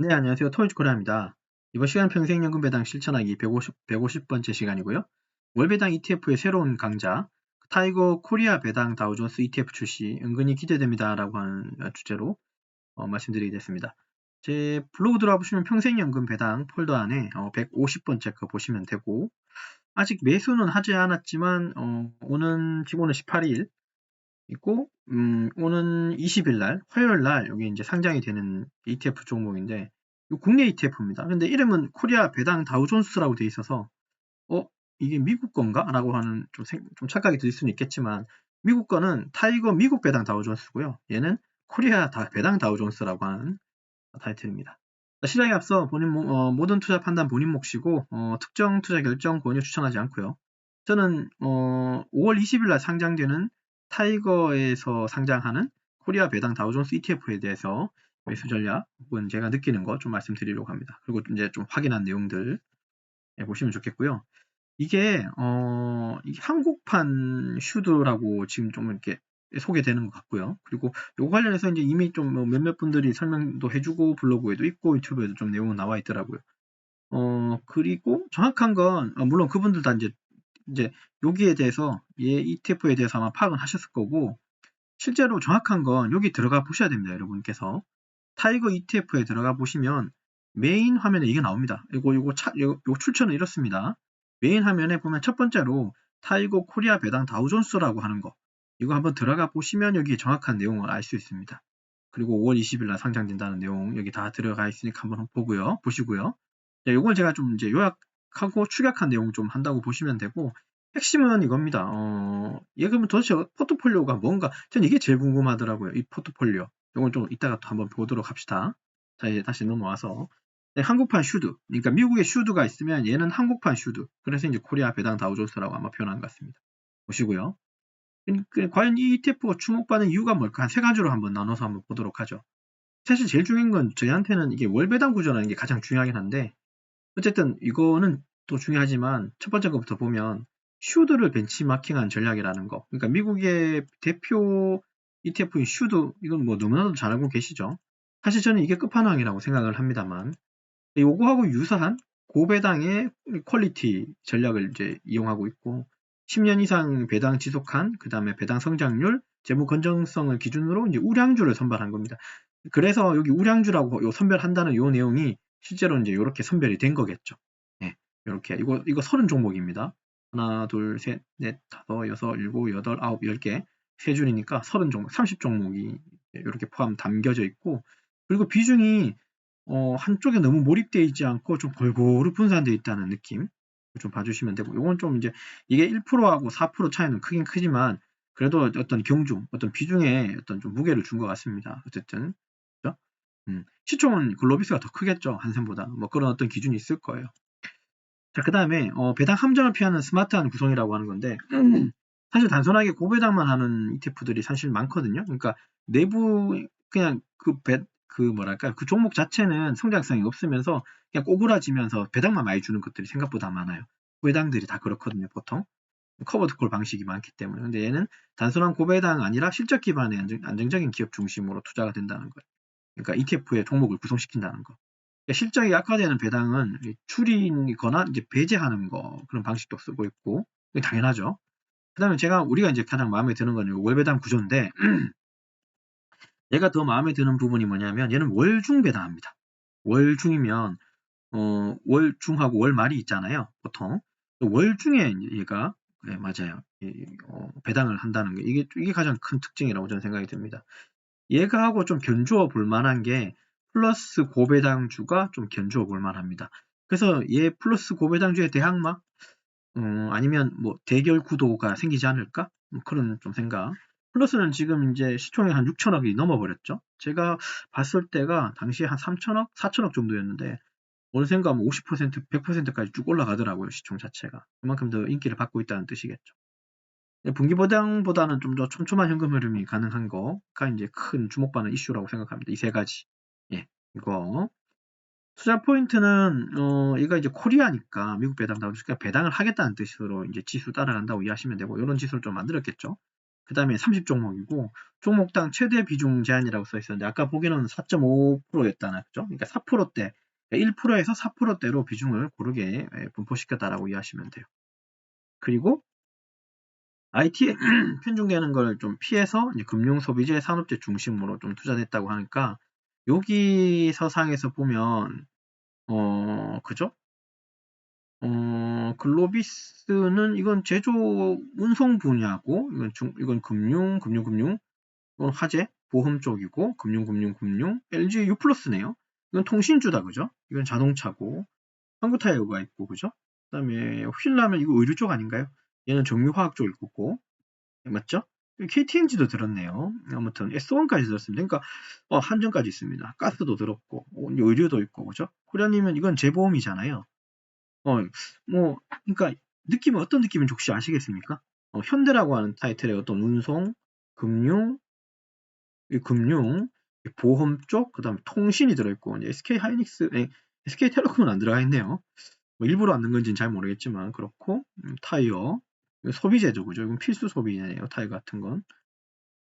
네, 안녕하세요. 토요일 코리아입니다. 이번 시간 평생연금 배당 실천하기 150, 150번째 시간이고요. 월배당 ETF의 새로운 강자, 타이거 코리아 배당 다우존스 ETF 출시 은근히 기대됩니다. 라고 하는 주제로 어, 말씀드리게 됐습니다. 제 블로그 들어와 보시면 평생연금 배당 폴더 안에 어, 150번째 거 보시면 되고 아직 매수는 하지 않았지만 어, 오는 지금 오는 18일 있고 음, 오는 20일 날 화요일 날 여기 이제 상장이 되는 ETF 종목인데 국내 ETF입니다. 근데 이름은 코리아 배당 다우존스라고 돼 있어서 어 이게 미국 건가? 라고 하는 좀, 생, 좀 착각이 들 수는 있겠지만 미국 거는 타이거 미국 배당 다우존스고요. 얘는 코리아 다, 배당 다우존스라고 하는 타이틀입니다. 시장에 앞서 본인 어, 모든 투자 판단 본인 몫이고 어, 특정 투자 결정 권유 추천하지 않고요. 저는 어, 5월 20일 날 상장되는 타이거에서 상장하는 코리아 배당 다우존스 ETF에 대해서 매수 전략 혹은 제가 느끼는 거 좀 말씀드리려고 합니다. 그리고 이제 좀 확인한 내용들 보시면 좋겠고요. 이게 어 한국판 슈드라고 지금 좀 이렇게 소개되는 것 같고요. 그리고 이거 관련해서 이제 이미 좀뭐 몇몇 분들이 설명도 해주고 블로그에도 있고 유튜브에도 좀 내용은 나와 있더라고요. 어 그리고 정확한 건 어, 물론 그분들 다 이제 이제 여기에 대해서 얘 ETF에 대해서 아마 파악은 하셨을 거고 실제로 정확한 건 여기 들어가 보셔야 됩니다, 여러분께서. 타이거 ETF에 들어가 보시면 메인 화면에 이게 나옵니다. 이거 이거 차, 이거, 이거 출처는 이렇습니다. 메인 화면에 보면 첫 번째로 타이거 코리아 배당 다우존스라고 하는 거 이거 한번 들어가 보시면 여기 정확한 내용을 알 수 있습니다. 그리고 5월 20일 날 상장된다는 내용 여기 다 들어가 있으니까 한번 보고요. 보시고요. 자, 이걸 제가 좀 이제 요약 하고 축약한 내용 좀 한다고 보시면 되고 핵심은 이겁니다. 어, 얘 그러면 도대체 포트폴리오가 뭔가 전 이게 제일 궁금하더라고요. 이 포트폴리오. 이건 좀 이따가 또 한번 보도록 합시다. 자, 이제 다시 넘어와서. 네, 한국판 슈드. 그러니까 미국의 슈드가 있으면 얘는 한국판 슈드. 그래서 이제 코리아 배당 다우존스라고 아마 표현한 것 같습니다. 보시고요. 그, 과연 이 ETF가 주목받는 이유가 뭘까? 한 세 가지로 한번 나눠서 한번 보도록 하죠. 사실 제일 중요한 건 저희한테는 이게 월배당 구조라는 게 가장 중요하긴 한데 어쨌든 이거는 또 중요하지만 첫 번째 것부터 보면 슈드를 벤치마킹한 전략이라는 거. 그러니까 미국의 대표 ETF인 슈드 이건 뭐 너무나도 잘 알고 계시죠. 사실 저는 이게 끝판왕이라고 생각을 합니다만 요거하고 유사한 고배당의 퀄리티 전략을 이제 이용하고 있고 10년 이상 배당 지속한 그 다음에 배당 성장률 재무 건전성을 기준으로 이제 우량주를 선발한 겁니다. 그래서 여기 우량주라고 요 선별한다는 요 내용이 실제로 이제 이렇게 선별이 된 거겠죠. 네, 이렇게 이거 이거 30 종목입니다. 하나, 둘, 셋, 넷, 다섯, 여섯, 일곱, 여덟, 아홉, 열 개. 세 줄이니까 30 종목, 30 종목이 이렇게 포함 담겨져 있고 그리고 비중이 어, 한쪽에 너무 몰입되어 있지 않고 좀 골고루 분산되어 있다는 느낌 좀 봐주시면 되고 이건 좀 이제 이게 1%하고 4% 차이는 크긴 크지만 그래도 어떤 경중, 어떤 비중에 어떤 좀 무게를 준 것 같습니다. 어쨌든 그렇죠? 음, 시총은 글로비스가 더 크겠죠 한샘보다 뭐 그런 어떤 기준이 있을 거예요. 자, 그 다음에 어, 배당 함정을 피하는 스마트한 구성이라고 하는 건데 사실 단순하게 고배당만 하는 ETF들이 사실 많거든요. 그러니까 내부 그냥 그 배, 그 뭐랄까 그 종목 자체는 성장성이 없으면서 그냥 꼬부라지면서 배당만 많이 주는 것들이 생각보다 많아요. 고배당들이 다 그렇거든요, 보통. 커버드콜 방식이 많기 때문에. 근데 얘는 단순한 고배당 아니라 실적 기반의 안정, 적인 기업 중심으로 투자가 된다는 거예요. 그러니까 ETF의 종목을 구성시킨다는 거. 그러니까 실적이 약화되는 배당은 추리거나 이제 배제하는 거 그런 방식도 쓰고 있고 당연하죠. 그 다음에 제가 우리가 이제 가장 마음에 드는 건 월배당 구조인데 얘가 더 마음에 드는 부분이 뭐냐면 얘는 월중 배당합니다. 월중이면 어, 월중하고 월말이 있잖아요. 보통 월중에 얘가 네, 맞아요. 어, 배당을 한다는 게 이게 이게 가장 큰 특징이라고 저는 생각이 듭니다. 얘가 하고 좀 견주어 볼 만한 게 플러스 고배당주가 좀 견주어 볼 만합니다. 그래서 얘 플러스 고배당주의 대항마 어, 아니면 뭐 대결 구도가 생기지 않을까? 뭐 그런 좀 생각. 플러스는 지금 이제 시총이 한 6천억이 넘어버렸죠. 제가 봤을 때가 당시에 한 3천억, 4천억 정도였는데 어느샌가 뭐 50%, 100%까지 쭉 올라가더라고요. 시총 자체가. 그만큼 더 인기를 받고 있다는 뜻이겠죠. 분기보장보다는 좀 더 촘촘한 현금 흐름이 가능한 거가 이제 큰 주목받는 이슈라고 생각합니다. 이 세 가지. 예, 이거. 투자 포인트는 어 얘가 이제 코리아니까 미국 배당 나오니까 배당을 하겠다는 뜻으로 이제 지수 따라간다고 이해하시면 되고 이런 지수를 좀 만들었겠죠. 그 다음에 30종목이고 종목당 최대 비중 제한이라고 써 있었는데 아까 보기에는 4.5%였다나 그죠? 그러니까 4%대 1%에서 4%대로 비중을 고르게 예, 분포시켰다라고 이해하시면 돼요. 그리고 IT에 편중되는 걸 좀 피해서 금융 소비재 산업재 중심으로 좀 투자됐다고 하니까 여기 서상에서 보면 어 그죠? 어 글로비스는 이건 제조 운송 분야고 이건 중 이건 금융 금융 금융 이건 화재 보험 쪽이고 금융 금융 금융 LG U 플러스네요. 이건 통신주다 그죠? 이건 자동차고 한국타이어가 있고 그죠? 그다음에 휠라면 이거 의류 쪽 아닌가요? 얘는 정유화학 쪽일 거고 맞죠? KTNG도 들었네요. 아무튼 S1까지 들었습니다. 그러니까 어, 한전까지 있습니다. 가스도 들었고 어, 의류도 있고 그죠? 코리아님은 이건 재보험이잖아요. 어, 뭐 그러니까 느낌은 어떤 느낌인지 혹시 아시겠습니까? 어, 현대라고 하는 타이틀의 어떤 운송, 금융, 금융, 보험 쪽, 그 다음에 통신이 들어있고 SK 하이닉스, 네, SK 텔레콤은 안 들어가 있네요. 뭐 일부러 안 넣은 건지는 잘 모르겠지만 그렇고 음, 타이어, 소비재죠, 그죠? 이건 필수 소비재네요, 타이어 같은 건.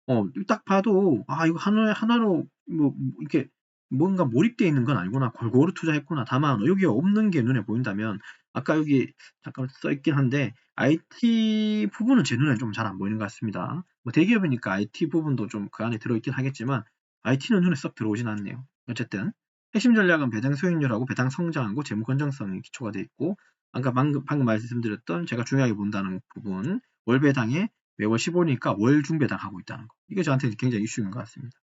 어, 딱 봐도 아 이거 하나 하나로 뭐 이렇게 뭔가 몰입되어 있는 건 아니구나. 골고루 투자했구나. 다만 여기 없는 게 눈에 보인다면 아까 여기 잠깐 써 있긴 한데 IT 부분은 제 눈에 좀 잘 안 보이는 것 같습니다. 뭐 대기업이니까 IT 부분도 좀 그 안에 들어있긴 하겠지만 IT는 눈에 썩 들어오진 않네요. 어쨌든 핵심 전략은 배당 수익률하고 배당 성장하고 재무 건전성이 기초가 되어 있고 아까 방금, 방금 말씀드렸던 제가 중요하게 본다는 부분 월 배당에 매월 15니까 월 중 배당 하고 있다는 거. 이게 저한테 굉장히 이슈인 것 같습니다.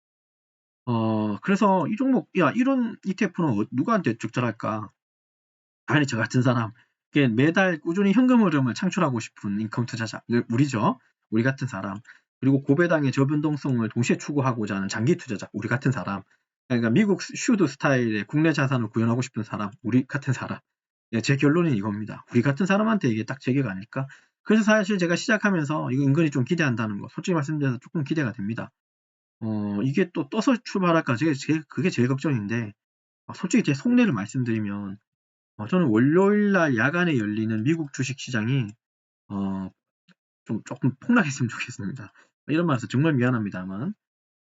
어, 그래서 이 종목, 야, 이런 ETF는 어, 누구한테 적절할까? 당연히 저 같은 사람. 매달 꾸준히 현금 흐름을 창출하고 싶은 인컴 투자자. 우리죠. 우리 같은 사람. 그리고 고배당의 저변동성을 동시에 추구하고자 하는 장기 투자자. 우리 같은 사람. 그러니까 미국 슈드 스타일의 국내 자산을 구현하고 싶은 사람. 우리 같은 사람. 예, 제 결론은 이겁니다. 우리 같은 사람한테 이게 딱 제게가 아닐까? 그래서 사실 제가 시작하면서 이거 은근히 좀 기대한다는 거. 솔직히 말씀드려서 조금 기대가 됩니다. 어, 이게 또 떠서 출발할까? 제, 제, 그게 제일 걱정인데, 아, 솔직히 제 속내를 말씀드리면, 어, 저는 월요일 날 야간에 열리는 미국 주식 시장이, 어, 좀 조금 폭락했으면 좋겠습니다. 이런 말해서 정말 미안합니다만,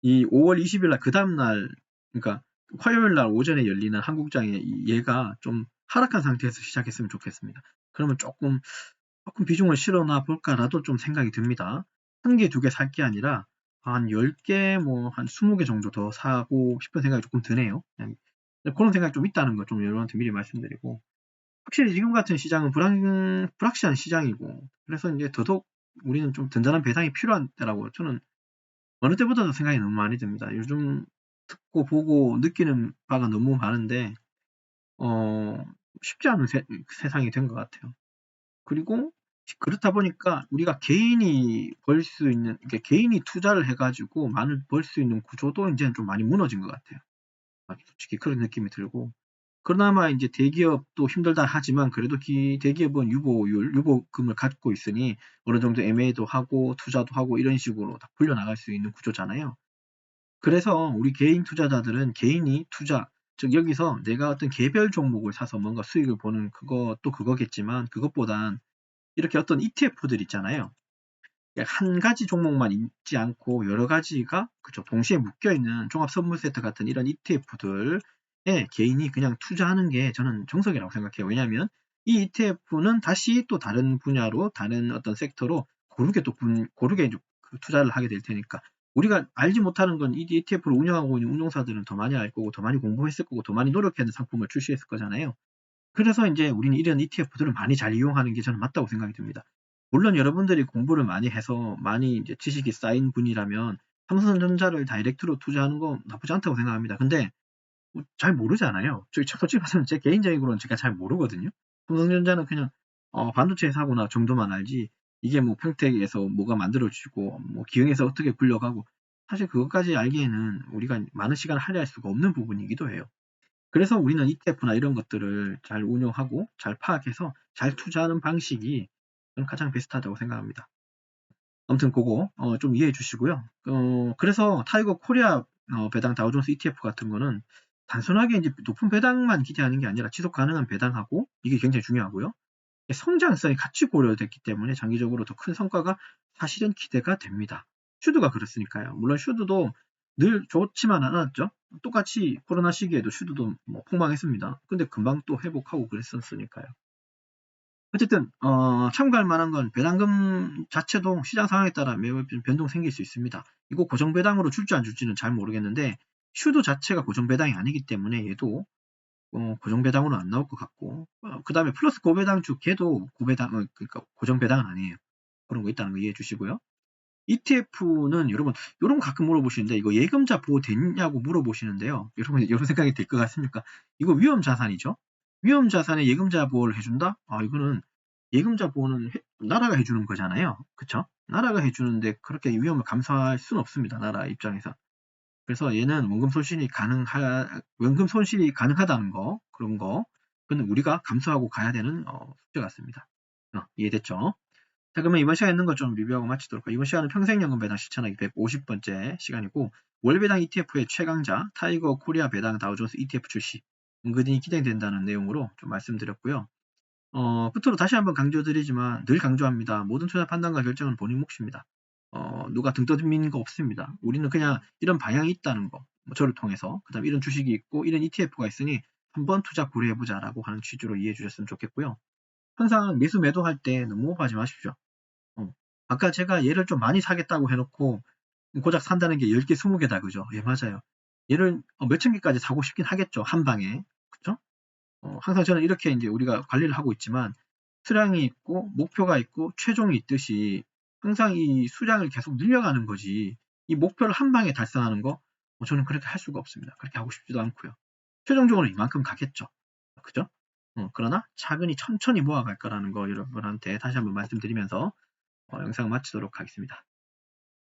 이 5월 20일 날, 그 다음날, 그러니까 화요일 날 오전에 열리는 한국장의 얘가 좀 하락한 상태에서 시작했으면 좋겠습니다. 그러면 조금, 조금 비중을 실어놔 볼까라도 좀 생각이 듭니다. 한 개, 두 개 살 게 아니라, 한 10개, 뭐, 한 20개 정도 더 사고 싶은 생각이 조금 드네요. 그런 생각이 좀 있다는 거 좀 여러분한테 미리 말씀드리고. 확실히 지금 같은 시장은 불안, 불확실한 시장이고, 그래서 이제 더더욱 우리는 좀 든든한 배당이 필요한 때라고 저는 어느 때보다도 생각이 너무 많이 듭니다. 요즘 듣고 보고 느끼는 바가 너무 많은데, 어, 쉽지 않은 세, 세상이 된 것 같아요. 그리고 그렇다 보니까 우리가 개인이 벌 수 있는, 개인이 투자를 해가지고 많이 벌수 있는 구조도 이제는 좀 많이 무너진 것 같아요. 솔직히 그런 느낌이 들고. 그나마 이제 대기업도 힘들다 하지만 그래도 기, 대기업은 유보율, 유보금을 갖고 있으니 어느 정도 MA도 하고 투자도 하고 이런 식으로 다 풀려나갈 수 있는 구조잖아요. 그래서 우리 개인 투자자들은 개인이 투자, 즉 여기서 내가 어떤 개별 종목을 사서 뭔가 수익을 보는 그것도 그거겠지만 그것보단 이렇게 어떤 ETF들 있잖아요. 한 가지 종목만 있지 않고 여러 가지가 그쵸 동시에 묶여 있는 종합 선물 세트 같은 이런 ETF들에 개인이 그냥 투자하는 게 저는 정석이라고 생각해요. 왜냐하면 이 ETF는 다시 또 다른 분야로 다른 어떤 섹터로 고르게 또 분, 고르게 그 투자를 하게 될 테니까 우리가 알지 못하는 건 이 ETF를 운영하고 있는 운용사들은 더 많이 알 거고 더 많이 공부했을 거고 더 많이 노력해는 상품을 출시했을 거잖아요. 그래서 이제 우리는 이런 ETF들을 많이 잘 이용하는 게 저는 맞다고 생각이 듭니다. 물론 여러분들이 공부를 많이 해서 많이 이제 지식이 쌓인 분이라면 삼성전자를 다이렉트로 투자하는 건 나쁘지 않다고 생각합니다. 근데 뭐잘 모르잖아요. 저기 솔직히 말하면 제 개인적으로는 제가 잘 모르거든요. 삼성전자는 그냥 어, 반도체 사고나 정도만 알지 이게 뭐 평택에서 뭐가 만들어지고 뭐 기흥에서 어떻게 굴려가고 사실 그것까지 알기에는 우리가 많은 시간을 할애할 수가 없는 부분이기도 해요. 그래서 우리는 ETF나 이런 것들을 잘 운용하고 잘 파악해서 잘 투자하는 방식이 가장 베스트하다고 생각합니다. 아무튼 그거 어, 좀 이해해 주시고요. 어, 그래서 타이거 코리아 어, 배당 다우존스 ETF 같은 거는 단순하게 이제 높은 배당만 기대하는 게 아니라 지속 가능한 배당하고 이게 굉장히 중요하고요. 성장성이 같이 고려됐기 때문에 장기적으로 더 큰 성과가 사실은 기대가 됩니다. 슈드가 그렇으니까요. 물론 슈드도 늘 좋지만은 않았죠. 똑같이 코로나 시기에도 슈드도 뭐 폭망했습니다. 근데 금방 또 회복하고 그랬었으니까요. 어쨌든 어, 참고할 만한 건 배당금 자체도 시장 상황에 따라 매우 변동 생길 수 있습니다. 이거 고정 배당으로 줄지 안 줄지는 잘 모르겠는데 슈도 자체가 고정 배당이 아니기 때문에 얘도 어, 고정 배당으로 안 나올 것 같고 어, 그 다음에 플러스 고배당 주 걔도 고배당 어, 그러니까 고정 배당은 아니에요. 그런 거 있다는 거 이해해 주시고요. ETF는 여러분 거 가끔 물어보시는데 이거 예금자 보호 됐냐고 물어보시는데요. 여러분 이런 생각이 들 것 같습니까? 이거 위험 자산이죠. 위험 자산에 예금자 보호를 해준다? 아 이거는 예금자 보호는 해, 나라가 해주는 거잖아요. 그쵸? 나라가 해주는데 그렇게 위험을 감수할 수는 없습니다. 나라 입장에서. 그래서 얘는 원금 손실이 가능하 원금 손실이 가능하다는 거 그런 거 그건 우리가 감수하고 가야 되는 어, 숙제 같습니다. 어, 이해됐죠? 자 그러면 이번 시간에 있는 거좀 리뷰하고 마치도록 하고 이번 시간은 평생연금 배당 실천하기 150번째 시간이고 월 배당 ETF의 최강자 타이거 코리아 배당 다우존스 ETF 출시 은근히 기대된다는 내용으로 좀 말씀드렸고요. 어, 끝으로 다시 한번 강조드리지만 늘 강조합니다. 모든 투자 판단과 결정은 본인 몫입니다. 어, 누가 등 떠드미는 거 없습니다. 우리는 그냥 이런 방향이 있다는 거, 뭐 저를 통해서, 그 다음 이런 주식이 있고 이런 ETF가 있으니 한번 투자 고려해보자라고 하는 취지로 이해해 주셨으면 좋겠고요. 항상 매수 매도할 때 너무 오버하지 마십시오. 어, 아까 제가 얘를 좀 많이 사겠다고 해놓고 고작 산다는 게 10개, 20개다 그죠? 예, 맞아요. 얘를 어, 몇천 개까지 사고 싶긴 하겠죠. 한 방에. 그죠? 어, 항상 저는 이렇게 이제 우리가 관리를 하고 있지만 수량이 있고 목표가 있고 최종이 있듯이 항상 이 수량을 계속 늘려가는 거지 이 목표를 한 방에 달성하는 거 뭐 저는 그렇게 할 수가 없습니다. 그렇게 하고 싶지도 않고요. 최종적으로 이만큼 가겠죠. 그죠? 어, 그러나 차근히 천천히 모아갈 거라는 거 여러분한테 다시 한번 말씀드리면서 어, 영상 마치도록 하겠습니다.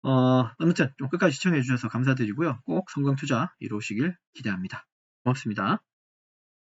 어, 아무튼 좀 끝까지 시청해 주셔서 감사드리고요. 꼭 성공 투자 이루시길 기대합니다. 고맙습니다.